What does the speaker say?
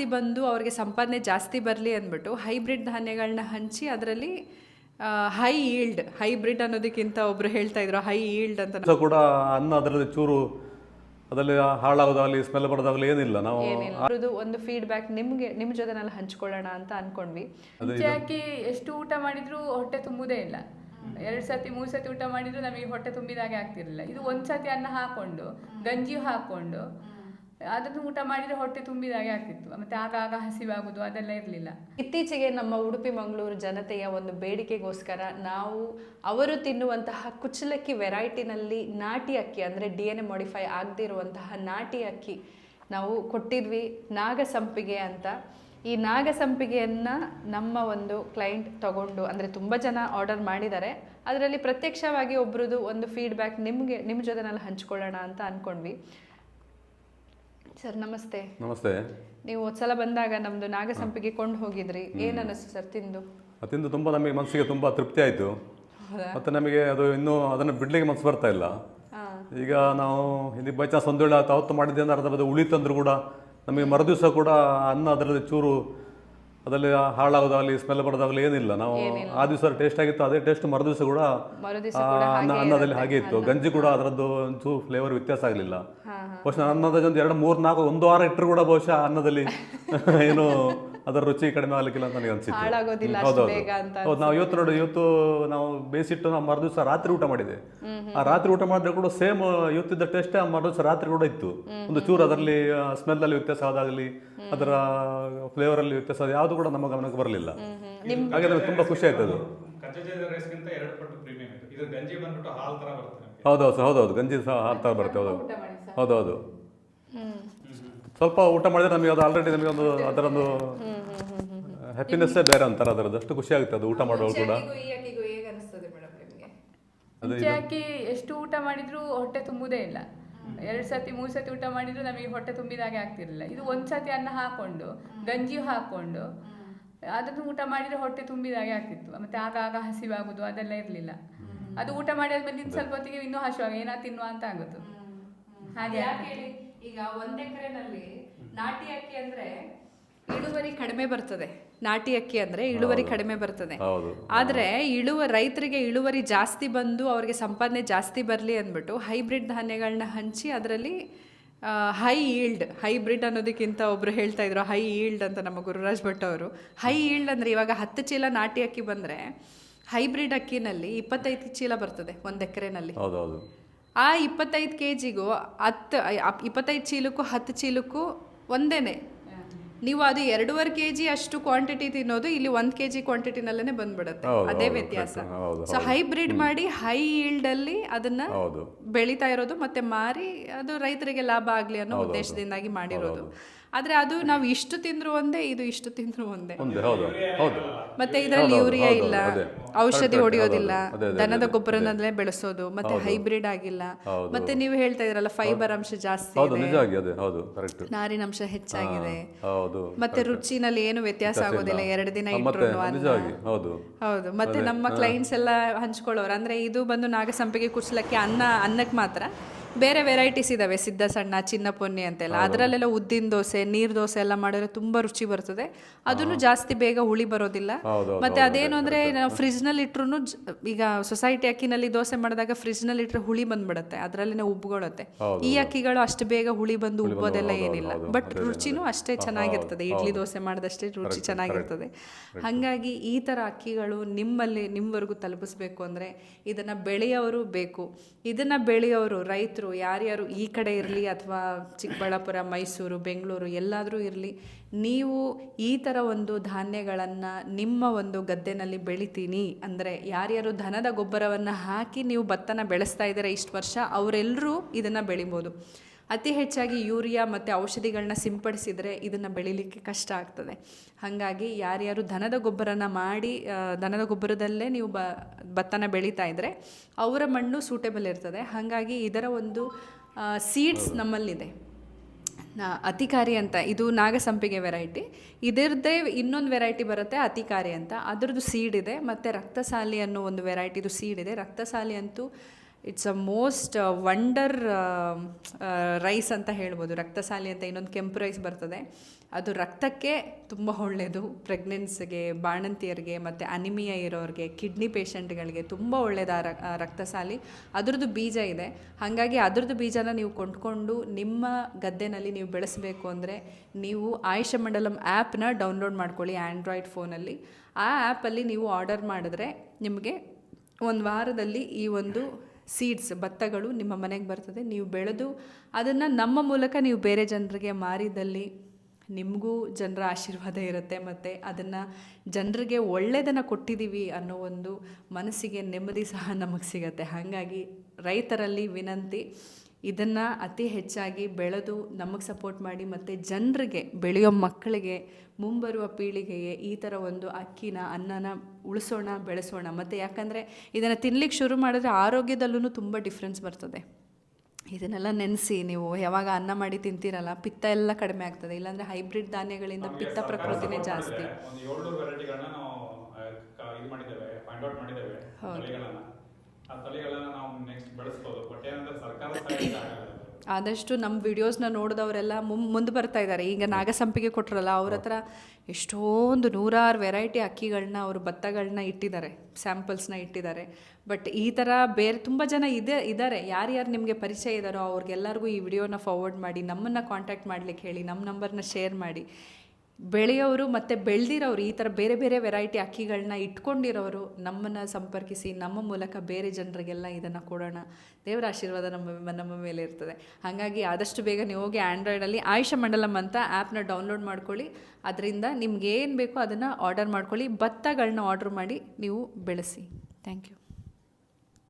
ಜಾಸ್ತಿ ಬಂದು ಅವ್ರಿಗೆ ಸಂಪಾದನೆ ಜಾಸ್ತಿ ಬರಲಿ ಅಂದ್ಬಿಟ್ಟು ಹೈಬ್ರಿಡ್ ಧಾನ್ಯಗಳನ್ನ ಹಂಚಿ ಅದರಲ್ಲಿ ಹೈ ಈಲ್ಡ್ ಹೈಬ್ರಿಡ್ ಅನ್ನೋದಕ್ಕಿಂತ ಒಬ್ರು ಹೇಳ್ತಾ ಇದ್ರು ಹೈ ಈಲ್ಡ್ ಅಂತ. ಕೂಡ ಅನ್ನ ಅದರಲ್ಲಿ ಚೂರು ಅದರಲ್ಲಿ ಹಾಳಾಗೋದಾಗಲಿ ಸ್ಮೆಲ್ ಬರೋದಾಗಲಿ ಏನಿಲ್ಲ. ನಾವು ಏನಿಲ್ಲ. ಅವ್ರದ್ದು ಒಂದು ಫೀಡ್ಬ್ಯಾಕ್ ನಿಮ್ಗೆ ನಿಮ್ಮ ಜೊತೆನಲ್ಲಿ ಹಂಚ್ಕೊಳ್ಳೋಣ ಅಂತ ಅನ್ಕೊಂಡ್ವಿ. ಮುಂಚೆ ಹಾಕಿ ಎಷ್ಟು ಊಟ ಮಾಡಿದ್ರು ಹೊಟ್ಟೆ ತುಂಬುದೇ ಇಲ್ಲ. ಎರಡು ಸತಿ ಮೂರು ಸತಿ ಊಟ ಮಾಡಿದ್ರು ನಮಗೆ ಹೊಟ್ಟೆ ತುಂಬಿದಾಗೆ ಆಗ್ತಿರ್ಲಿಲ್ಲ. ಇದು ಒಂದ್ ಸತಿ ಅನ್ನ ಹಾಕೊಂಡು ಗಂಜಿ ಹಾಕೊಂಡು ಅದನ್ನು ಊಟ ಮಾಡಿದ್ರೆ ಹೊಟ್ಟೆ ತುಂಬಿದಾಗೆ ಆಗ್ತಿತ್ತು. ಮತ್ತೆ ಆಗಾಗ ಹಸಿವಾಗುದು ಅದೆಲ್ಲ ಇರಲಿಲ್ಲ. ಇತ್ತೀಚೆಗೆ ನಮ್ಮ ಉಡುಪಿ ಮಂಗಳೂರು ಜನತೆಯ ಒಂದು ಬೇಡಿಕೆಗೋಸ್ಕರ ನಾವು ಅವರು ತಿನ್ನುವಂತಹ ಕುಚ್ಚಲಕ್ಕಿ ವೆರೈಟಿನಲ್ಲಿ ನಾಟಿ ಅಕ್ಕಿ, ಅಂದರೆ ಡಿ ಎನ್ ಎ ಮಾಡಿಫೈ ಆಗದೇ ಇರುವಂತಹ ನಾಟಿ ಅಕ್ಕಿ ನಾವು ಕೊಟ್ಟಿದ್ವಿ. ನಾಗಸಂಪಿಗೆ ಅಂತ. ಈ ನಾಗಸಂಪಿಗೆಯನ್ನು ನಮ್ಮ ಒಂದು ಕ್ಲೈಂಟ್ ತಗೊಂಡು ಅಂದರೆ ತುಂಬ ಜನ ಆರ್ಡರ್ ಮಾಡಿದ್ದಾರೆ. ಅದರಲ್ಲಿ ಪ್ರತ್ಯಕ್ಷವಾಗಿ ಒಬ್ರದ್ದು ಒಂದು ಫೀಡ್ಬ್ಯಾಕ್ ನಿಮಗೆ, ನಿಮ್ಮ ಜೊತೆನಲ್ಲಿ ಹಂಚ್ಕೊಳ್ಳೋಣ ಅಂತ ಅಂದ್ಕೊಂಡ್ವಿ ಸರ್ ನಮಸ್ತೆ. ನಮಸ್ತೆ. ನೀವು ಒಂದ್ಸಲ ಬಂದಾಗ ನಮ್ದು ನಾಗಸಂಪಿಗೆ ಕೊಂಡು ಹೋಗಿದ್ರಿ. ಏನ್ ಅನ್ನಿಸ್ತು ಸರ್ ತಿಂದು? ಅತಿಂದು ತುಂಬಾ ನಮಗೆ ಮನಸ್ಸಿಗೆ ತುಂಬಾ ತೃಪ್ತಿ ಆಯ್ತು. ಮತ್ತೆ ನಮಗೆ ಅದು ಇನ್ನೂ ಅದನ್ನು ಬಿಡ್ಲಿಕ್ಕೆ ಮನಸ್ಸು ಬರ್ತಾ ಇಲ್ಲ. ಈಗ ನಾವು ಇಲ್ಲಿ ಬೈ ಚಾನ್ಸ್ ಒಂದು ವೇಳೆ ಅವತ್ತು ಮಾಡಿದ್ದೆ ಅಂದ್ರೆ ಅರ್ಧ ಉಳಿತಂದ್ರೂ ಕೂಡ ನಮಗೆ ಮರುದಿವಸ ಕೂಡ ಅನ್ನ ಅದರಲ್ಲಿ ಚೂರು ಅದರಲ್ಲಿ ಹಾಳಾಗೋದಾಗಲಿ ಸ್ಮೆಲ್ ಬರೋದಾಗಲಿ ಏನಿಲ್ಲ. ನಾವು ಆ ದಿವಸ ಟೇಸ್ಟ್ ಆಗಿತ್ತು ಅದೇ ಟೇಸ್ಟ್ ಮರುದಿವಸ ಕೂಡ ಅನ್ನ ಅನ್ನದಲ್ಲಿ ಹಾಗೆ ಇತ್ತು. ಗಂಜಿ ಕೂಡ ಅದರದ್ದು ಒಂಚೂರು ಫ್ಲೇವರ್ ವ್ಯತ್ಯಾಸ ಆಗಲಿಲ್ಲ. ಬಹುಶಃ ಅನ್ನದ ಒಂದು ಎರಡು ಮೂರು ನಾಲ್ಕು ಒಂದು ವಾರ ಇಟ್ಟರು ಕೂಡ ಬಹುಶಃ ಅನ್ನದಲ್ಲಿ ಏನು ಅದರ ರುಚಿ ಕಡಿಮೆ ಆಗ್ಲಿಕ್ಕಿಲ್ಲ ಅಂತ ನನಗೆ ಅನ್ಸಿತ್ತು. ಹಾಳಾಗೋದಿಲ್ಲ ಹ್ಮ್, ಅಷ್ಟು ಬೇಗ ಅಂತ ಹೌದು ನಾವು ಇವತ್ತು ನೋಡಿ ಇವತ್ತು ನಾವು ಬೇಯಿಸಿಟ್ಟು ನಾವು ಮರುದಿವಸ ರಾತ್ರಿ ಊಟ ಮಾಡಿದೆ. ಆ ರಾತ್ರಿ ಊಟ ಮಾಡಿದ್ರೆ ಕೂಡ ಸೇಮ್ ಇವತ್ತಿದ್ದ ಟೇಸ್ಟ್ ಆ ಮರುದಿವಸ ರಾತ್ರಿ ಕೂಡ ಇತ್ತು. ಒಂದು ಚೂರು ಅದರಲ್ಲಿ ಸ್ಮೆಲ್ ಅಲ್ಲಿ ವ್ಯತ್ಯಾಸ ಆದಾಗಲಿ ಅದರ ಫ್ಲೇವರ್ ಅಲ್ಲಿ ವ್ಯತ್ಯಾಸ ಯಾವುದು ಕೂಡ ನಮ್ಮ ಗಮನಕ್ಕೆ ಬರಲಿಲ್ಲ. ಹಾಗೆ ನಮಗೆ ತುಂಬಾ ಖುಷಿ ಆಯ್ತು ಅದು. ಕಚ್ಚಾ ರೈಸ್ಗಿಂತ ಎರಡು ಪಟ್ಟು ಪ್ರೀಮಿಯಂ ಇದೆ ಇದು ಗಂಜಿ ಬಂದ್ಬಿಟ್ಟು ಹಾಲ್ ತರ ಬರುತ್ತೆ ನಮಗೆ. ಹೌದೌದು ಸರ್ ಹೌದೌದು. ಗಂಜಿ ಸಹ ಹಾಕ್ತಾ ಬರುತ್ತೆ ಹೌದು ಹೌದೌದು. ಸ್ವಲ್ಪ ಊಟ ಮಾಡಿದ್ರೆ ನಮಗೆ ಅದು ಆಲ್ರೆಡಿ ನಮಗೆ ಒಂದು ಅದರೊಂದು ಹ್ಯಾಪಿನೆಸ್ ಬೇರೆ ಅಂತಾರೆ ಅದರದ್ದು. ಅಷ್ಟು ಖುಷಿ ಆಗುತ್ತೆ ಅದು ಊಟ ಮಾಡುವಾಗ ಕೂಡ. ಮುಂಚೆ ಹಾಕಿ ಎಷ್ಟು ಊಟ ಮಾಡಿದ್ರು ಹೊಟ್ಟೆ ತುಂಬುದೇ ಇಲ್ಲ. ಎರಡು ಸತಿ ಮೂರು ಸತಿ ಊಟ ಮಾಡಿದ್ರು ನಮಗೆ ಹೊಟ್ಟೆ ತುಂಬಿದಾಗೆ ಆಗ್ತಿರ್ಲಿಲ್ಲ. ಇದು ಒಂದ್ ಸತಿ ಅನ್ನ ಹಾಕೊಂಡು ಗಂಜಿ ಹಾಕೊಂಡು ಅದನ್ನು ಊಟ ಮಾಡಿದ್ರೆ ಹೊಟ್ಟೆ ತುಂಬಿದಾಗೆ ಆಗ್ತಿತ್ತು. ಮತ್ತೆ ಆಗಾಗ ಹಸಿವಾಗುದು ಅದೆಲ್ಲ ಇರಲಿಲ್ಲ. ಅದು ಊಟ ಮಾಡಿದ್ಮೇಲೆ ಇನ್ನು ಸ್ವಲ್ಪ ಹೊತ್ತಿಗೆ ಇನ್ನೂ ಹಸಿವಾಗ ಏನಾ ತಿನ್ನುವ ಅಂತ ಆಗುತ್ತೆ ಹಾಗೆ ಆಗ್ತಿತ್ತು. ಈಗ ಒಂದ್ ಎಕರೆನಲ್ಲಿ ನಾಟಿ ಅಕ್ಕಿ ಅಂದ್ರೆ ಇಳುವರಿ ಕಡಿಮೆ ಬರ್ತದೆ. ನಾಟಿ ಅಕ್ಕಿ ಅಂದ್ರೆ ಇಳುವರಿ ಕಡಿಮೆ ಬರ್ತದೆ. ಆದ್ರೆ ಇಳುವ ರೈತರಿಗೆ ಇಳುವರಿ ಜಾಸ್ತಿ ಬಂದು ಅವ್ರಿಗೆ ಸಂಪಾದನೆ ಜಾಸ್ತಿ ಬರಲಿ ಅಂದ್ಬಿಟ್ಟು ಹೈಬ್ರಿಡ್ ಧಾನ್ಯಗಳನ್ನ ಹಂಚಿ ಅದರಲ್ಲಿ ಹೈ ಈಲ್ಡ್ ಹೈಬ್ರಿಡ್ ಅನ್ನೋದಕ್ಕಿಂತ ಒಬ್ರು ಹೇಳ್ತಾ ಇದ್ರು ಹೈ ಈಲ್ಡ್ ಅಂತ ನಮ್ಮ ಗುರುರಾಜ್ ಭಟ್ ಅವರು. ಹೈ ಈಲ್ಡ್ ಅಂದ್ರೆ ಇವಾಗ ಹತ್ತು ಚೀಲ ನಾಟಿ ಅಕ್ಕಿ ಬಂದ್ರೆ ಹೈಬ್ರಿಡ್ ಅಕ್ಕಿನಲ್ಲಿ ಇಪ್ಪತ್ತೈದು ಚೀಲ ಬರ್ತದೆ ಒಂದ್ ಎಕರೆನಲ್ಲಿ. ಆ ಇಪ್ಪತ್ತೈದು ಕೆ ಜಿಗೂ ಹತ್ತು ಇಪ್ಪತ್ತೈದು ಚೀಲಕ್ಕೂ ಹತ್ತು ಚೀಲಕ್ಕೂ ಒಂದೇನೆ. ನೀವು ಅದು ಎರಡೂವರೆ ಕೆ ಜಿ ಅಷ್ಟು ಕ್ವಾಂಟಿಟಿ ತಿನ್ನೋದು ಇಲ್ಲಿ ಒಂದು ಕೆ ಜಿ ಕ್ವಾಂಟಿಟಿನಲ್ಲೇ ಬಂದ್ಬಿಡುತ್ತೆ. ಅದೇ ವ್ಯತ್ಯಾಸ. ಸೊ ಹೈಬ್ರಿಡ್ ಮಾಡಿ ಹೈ ಈಲ್ಡಲ್ಲಿ ಅದನ್ನ ಬೆಳೀತಾ ಇರೋದು ಮತ್ತೆ ಮಾರಿ ಅದು ರೈತರಿಗೆ ಲಾಭ ಆಗಲಿ ಅನ್ನೋ ಉದ್ದೇಶದಿಂದಾಗಿ ಮಾಡಿರೋದು. ಆದ್ರೆ ಅದು ನಾವು ಇಷ್ಟು ತಿಂದ್ರು ಒಂದೇ ಇದು ಇಷ್ಟು ತಿಂದ್ರು ಒಂದೇ. ಒಂದೇ ಹೌದು ಹೌದು. ಮತ್ತೆ ಇದರಲ್ಲಿ ಯೂರಿಯಾ ಇಲ್ಲ ಔಷಧಿ ಹೊಡೆಯೋದಿಲ್ಲ ದನದ ಗೊಬ್ಬರನಲ್ಲೇ ಬೆಳೆಸೋದು ಮತ್ತೆ ಹೈಬ್ರಿಡ್ ಆಗಿಲ್ಲ. ಮತ್ತೆ ನೀವು ಹೇಳ್ತಾ ಇದ್ರಲ್ಲ ಫೈಬರ್ ಅಂಶ ಜಾಸ್ತಿ ಇದೆ. ನಾರಿನಂಶ ಹೆಚ್ಚಾಗಿದೆ. ಮತ್ತೆ ರುಚಿನಲ್ಲಿ ಏನು ವ್ಯತ್ಯಾಸ ಆಗೋದಿಲ್ಲ ಎರಡು ದಿನ ಹೌದು. ಹೌದು. ಮತ್ತೆ ನಮ್ಮ ಕ್ಲೈಂಟ್ಸ್ ಎಲ್ಲ ಹಂಚ್ಕೊಳ್ಳೋರು ಅಂದ್ರೆ ಇದು ಬಂದು ನಾಗಸಂಪಿಗೆ ಕುರ್ಸಲಕ್ಕೆ ಅನ್ನ ಅನ್ನಕ್ಕೆ ಮಾತ್ರ. ಬೇರೆ ವೆರೈಟೀಸ್ ಇದಾವೆ ಸಿದ್ಧ ಸಣ್ಣ ಚಿನ್ನ ಪೊನ್ನಿ ಅಂತೆಲ್ಲ. ಅದರಲ್ಲೆಲ್ಲ ಉದ್ದಿನ ದೋಸೆ ನೀರ್ ದೋಸೆ ಎಲ್ಲ ಮಾಡಿದ್ರೆ ತುಂಬಾ ರುಚಿ ಬರ್ತದೆ. ಅದನ್ನು ಜಾಸ್ತಿ ಬೇಗ ಹುಳಿ ಬರೋದಿಲ್ಲ. ಮತ್ತೆ ಅದೇನು ಅಂದ್ರೆ ನಾವು ಫ್ರಿಜ್ನಲ್ಲಿ ಇಟ್ರು ಈಗ ಸೊಸೈಟಿ ಅಕ್ಕಿನಲ್ಲಿ ದೋಸೆ ಮಾಡಿದಾಗ ಫ್ರಿಜ್ನಲ್ಲಿ ಇಟ್ಟರೆ ಹುಳಿ ಬಂದ್ಬಿಡತ್ತೆ. ಅದರಲ್ಲಿನೇ ಉಬ್ಗೊಳುತ್ತೆ ಈ ಅಕ್ಕಿಗಳು ಅಷ್ಟು ಬೇಗ ಹುಳಿ ಬಂದು ಉಬ್ಬೋದೆಲ್ಲ ಏನಿಲ್ಲ. ಬಟ್ ರುಚಿನೂ ಅಷ್ಟೇ ಚೆನ್ನಾಗಿರ್ತದೆ. ಇಡ್ಲಿ ದೋಸೆ ಮಾಡಿದಷ್ಟೇ ರುಚಿ ಚೆನ್ನಾಗಿರ್ತದೆ. ಹಾಗಾಗಿ ಈ ತರ ಅಕ್ಕಿಗಳು ನಿಮ್ಮಲ್ಲಿ ನಿಮ್ಮವರೆಗೂ ತಲುಪಿಸ್ಬೇಕು ಅಂದ್ರೆ ಇದನ್ನ ಬೆಳೆಯವರು ಬೇಕು. ಇದನ್ನ ಬೆಳೆಯೋರು ರೈತರು ಯಾರ್ಯಾರು ಈ ಕಡೆ ಇರಲಿ ಅಥವಾ ಚಿಕ್ಕಬಳ್ಳಾಪುರ, ಮೈಸೂರು, ಬೆಂಗಳೂರು ಎಲ್ಲಾದರೂ ಇರಲಿ, ನೀವು ಈ ಥರ ಒಂದು ಧಾನ್ಯಗಳನ್ನು ನಿಮ್ಮ ಒಂದು ಗದ್ದೆನಲ್ಲಿ ಬೆಳಿತೀನಿ ಅಂದರೆ ಯಾರ್ಯಾರು ದನದ ಗೊಬ್ಬರವನ್ನು ಹಾಕಿ ನೀವು ಭತ್ತನ ಬೆಳೆಸ್ತಾ ಇದ್ದೀರಾ ಇಷ್ಟು ವರ್ಷ ಅವರೆಲ್ಲರೂ ಇದನ್ನು ಬೆಳಿಬೋದು. ಅತಿ ಹೆಚ್ಚಾಗಿ ಯೂರಿಯಾ ಮತ್ತು ಔಷಧಿಗಳನ್ನ ಸಿಂಪಡಿಸಿದರೆ ಇದನ್ನು ಬೆಳಿಲಿಕ್ಕೆ ಕಷ್ಟ ಆಗ್ತದೆ. ಹಾಗಾಗಿ ಯಾರ್ಯಾರು ದನದ ಗೊಬ್ಬರನ ಮಾಡಿ ದನದ ಗೊಬ್ಬರದಲ್ಲೇ ನೀವು ಬ, ಭತ್ತನ ಬೆಳೀತಾ ಇದ್ದರೆ ಅವರ ಮಣ್ಣು ಸೂಟೇಬಲ್ ಇರ್ತದೆ. ಹಾಗಾಗಿ ಇದರ ಒಂದು ಸೀಡ್ಸ್ ನಮ್ಮಲ್ಲಿದೆ. ಅತಿಕಾರಿ ಅಂತ, ಇದು ನಾಗಸಂಪಿಗೆ ವೆರೈಟಿ ಇದರದ್ದೇ ಇನ್ನೊಂದು ವೆರೈಟಿ ಬರುತ್ತೆ, ಅತಿಕಾರಿ ಅಂತ. ಅದರದ್ದು ಸೀಡ್ ಇದೆ, ಮತ್ತು ರಕ್ತಸಾಲಿ ಅನ್ನೋ ಒಂದು ವೆರೈಟಿದು ಸೀಡ್ ಇದೆ. ರಕ್ತಸಾಲಿ ಅಂತೂ it's a most wonder rice ಅಂತ ಹೇಳ್ಬೋದು. ರಕ್ತಸಾಲಿ ಅಂತ ಇನ್ನೊಂದು ಕೆಂಪು ರೈಸ್ ಬರ್ತದೆ. ಅದು ರಕ್ತಕ್ಕೆ ತುಂಬ ಒಳ್ಳೆಯದು ಪ್ರೆಗ್ನೆನ್ಸಿಗೆ ಬಾಣಂತಿಯರಿಗೆ ಮತ್ತು ಅನಿಮಿಯಾ ಇರೋರಿಗೆ ಕಿಡ್ನಿ ಪೇಷಂಟ್ಗಳಿಗೆ ತುಂಬ ಒಳ್ಳೆಯದು ಆ ರಕ್ತಸಾಲಿ. ಅದ್ರದ್ದು ಬೀಜ ಇದೆ. ಹಾಗಾಗಿ ಅದ್ರದ್ದು ಬೀಜನ ನೀವು ಕೊಂಡ್ಕೊಂಡು ನಿಮ್ಮ ಗದ್ದೆನಲ್ಲಿ ನೀವು ಬೆಳೆಸಬೇಕು ಅಂದರೆ ನೀವು ಆಯುಷ ಮಂಡಲಂ ಆ್ಯಪ್ನ ಡೌನ್ಲೋಡ್ ಮಾಡ್ಕೊಳ್ಳಿ ಆ್ಯಂಡ್ರಾಯ್ಡ್ ಫೋನಲ್ಲಿ ಆ ಆ್ಯಪಲ್ಲಿ ನೀವು ಆರ್ಡರ್ ಮಾಡಿದ್ರೆ ನಿಮಗೆ ಒಂದು ವಾರದಲ್ಲಿ ಈ ಒಂದು ಸೀಡ್ಸ್ ಭತ್ತಗಳು ನಿಮ್ಮ ಮನೆಗೆ ಬರ್ತದೆ, ನೀವು ಬೆಳೆದು ಅದನ್ನು ನಮ್ಮ ಮೂಲಕ ನೀವು ಬೇರೆ ಜನರಿಗೆ ಮಾರಿದಲ್ಲಿ ನಿಮಗೂ ಜನರ ಆಶೀರ್ವಾದ ಇರುತ್ತೆ ಮತ್ತು ಅದನ್ನು ಜನರಿಗೆ ಒಳ್ಳೆಯದನ್ನು ಕೊಟ್ಟಿದ್ದೀವಿ ಅನ್ನೋ ಒಂದು ಮನಸ್ಸಿಗೆ ನೆಮ್ಮದಿ ಸಹ ನಮಗೆ ಸಿಗತ್ತೆ. ಹಾಗಾಗಿ ರೈತರಲ್ಲಿ ವಿನಂತಿ ಇದನ್ನು ಅತಿ ಹೆಚ್ಚಾಗಿ ಬೆಳೆದು ನಮಗೆ ಸಪೋರ್ಟ್ ಮಾಡಿ ಮತ್ತು ಜನರಿಗೆ ಬೆಳೆಯೋ ಮಕ್ಕಳಿಗೆ ಮುಂಬರುವ ಪೀಳಿಗೆಗೆ ಈ ಥರ ಒಂದು ಅಕ್ಕಿನ ಅನ್ನನ ಉಳಿಸೋಣ ಬೆಳೆಸೋಣ. ಮತ್ತು ಯಾಕಂದರೆ ಇದನ್ನು ತಿನ್ಲಿಕ್ಕೆ ಶುರು ಮಾಡಿದ್ರೆ ಆರೋಗ್ಯದಲ್ಲೂ ತುಂಬ ಡಿಫ್ರೆನ್ಸ್ ಬರ್ತದೆ. ಇದನ್ನೆಲ್ಲ ನೆನೆಸಿ ನೀವು ಯಾವಾಗ ಅನ್ನ ಮಾಡಿ ತಿಂತೀರಲ್ಲ ಪಿತ್ತ ಎಲ್ಲ ಕಡಿಮೆ ಆಗ್ತದೆ. ಇಲ್ಲಾಂದರೆ ಹೈಬ್ರಿಡ್ ಧಾನ್ಯಗಳಿಂದ ಪಿತ್ತ ಪ್ರಕೃತಿನೇ ಜಾಸ್ತಿ. ಮಾಡಿದೆ. ಆದಷ್ಟು ನಮ್ಮ ವಿಡಿಯೋಸ್ನ ನೋಡಿದವರೆಲ್ಲ ಮುಂ, ಮುಂದೆ ಬರ್ತಾ ಇದ್ದಾರೆ ಈಗ ನಾಗಸಂಪಿಗೆ ಕೊಟ್ಟರಲ್ಲ ಅವ್ರ ಹತ್ರ ಎಷ್ಟೊಂದು ನೂರಾರು ವೆರೈಟಿ ಅಕ್ಕಿಗಳನ್ನ ಅವರು ಭತ್ತಗಳನ್ನ ಇಟ್ಟಿದ್ದಾರೆ. ಸ್ಯಾಂಪಲ್ಸ್ನ ಇಟ್ಟಿದ್ದಾರೆ. ಬಟ್ ಈ ಥರ ಬೇರೆ ತುಂಬ ಜನ ಇದೆ ಇದ್ದಾರೆ ಯಾರ್ಯಾರು ನಿಮಗೆ ಪರಿಚಯ ಇದ್ದಾರೋ ಅವ್ರಿಗೆಲ್ಲರಿಗೂ ಈ ವಿಡಿಯೋನ ಫಾರ್ವರ್ಡ್ ಮಾಡಿ, ನಮ್ಮನ್ನು ಕಾಂಟ್ಯಾಕ್ಟ್ ಮಾಡ್ಲಿಕ್ಕೆ ಹೇಳಿ ನಮ್ಮ ನಂಬರ್ನ ಶೇರ್ ಮಾಡಿ. ಬೆಳೆಯೋರು ಮತ್ತು ಬೆಳೆದಿರೋರು, ಈ ಥರ ಬೇರೆ ಬೇರೆ ವೆರೈಟಿ ಅಕ್ಕಿಗಳನ್ನ ಇಟ್ಕೊಂಡಿರೋರು ನಮ್ಮನ್ನು ಸಂಪರ್ಕಿಸಿ, ನಮ್ಮ ಮೂಲಕ ಬೇರೆ ಜನರಿಗೆಲ್ಲ ಇದನ್ನು ಕೊಡೋಣ. ದೇವರ ಆಶೀರ್ವಾದ ನಮ್ಮ ನಮ್ಮ ಮೇಲೆ ಇರ್ತದೆ. ಹಾಗಾಗಿ ಆದಷ್ಟು ಬೇಗ ನೀವು ಹೋಗಿ ಆ್ಯಂಡ್ರಾಯ್ಡಲ್ಲಿ ಆಯುಷ ಮಂಡಲಂ ಅಂತ ಆ್ಯಪ್ನ ಡೌನ್ಲೋಡ್ ಮಾಡ್ಕೊಳ್ಳಿ. ಅದರಿಂದ ನಿಮ್ಗೆ ಏನು ಬೇಕೋ ಅದನ್ನು ಆರ್ಡರ್ ಮಾಡ್ಕೊಳ್ಳಿ. ಭತ್ತಗಳನ್ನ ಆರ್ಡ್ರ್ ಮಾಡಿ ನೀವು ಬೆಳೆಸಿ. Thank you